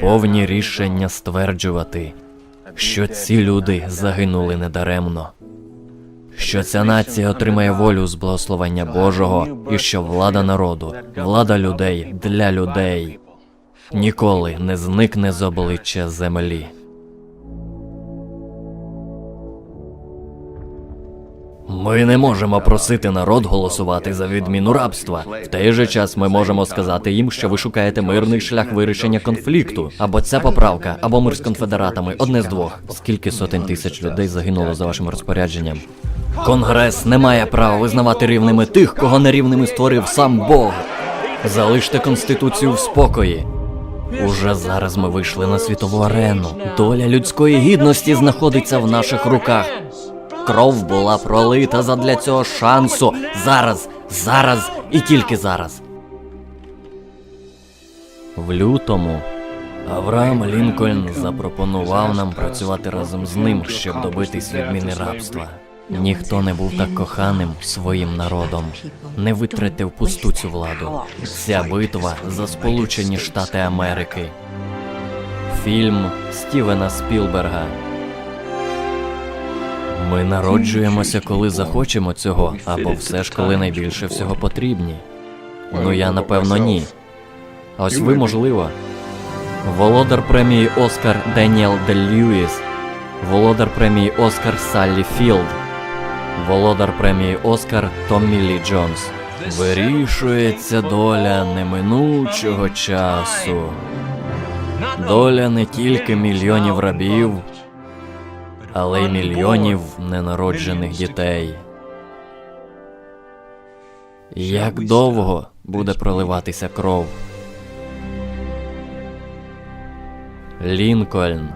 повні рішення стверджувати, що ці люди загинули недаремно, що ця нація отримає волю з благословення Божого, і що влада народу, влада людей для людей ніколи не зникне з обличчя землі. Ми не можемо просити народ голосувати за відміну рабства. В той же час ми можемо сказати їм, що ви шукаєте мирний шлях вирішення конфлікту. Або ця поправка, або мир з конфедератами. Одне з двох. Скільки сотень тисяч людей загинуло за вашим розпорядженням? Конгрес не має права визнавати рівними тих, кого нерівними створив сам Бог. Залиште конституцію в спокої. Уже зараз ми вийшли на світову арену. Доля людської гідності знаходиться в наших руках. Кров була пролита задля цього шансу. Зараз, зараз і тільки зараз. В лютому Авраам Лінкольн запропонував нам працювати разом з ним, щоб добитись відміни рабства. Ніхто не був так коханим своїм народом. Не витратив пусту цю владу. Ця битва за Сполучені Штати Америки. Фільм Стівена Спілберга. Ми народжуємося, коли захочемо цього, або все ж коли найбільше всього потрібні. Ну я напевно ні. Ось ви, можливо. Володар премії Оскар Деніел Дель Льюіс, володар премії Оскар Саллі Філд, володар премії Оскар Томмі Лі Джонс. Вирішується доля неминучого часу. Доля не тільки мільйонів рабів, але й мільйонів ненароджених дітей. Як довго буде проливатися кров? Лінкольн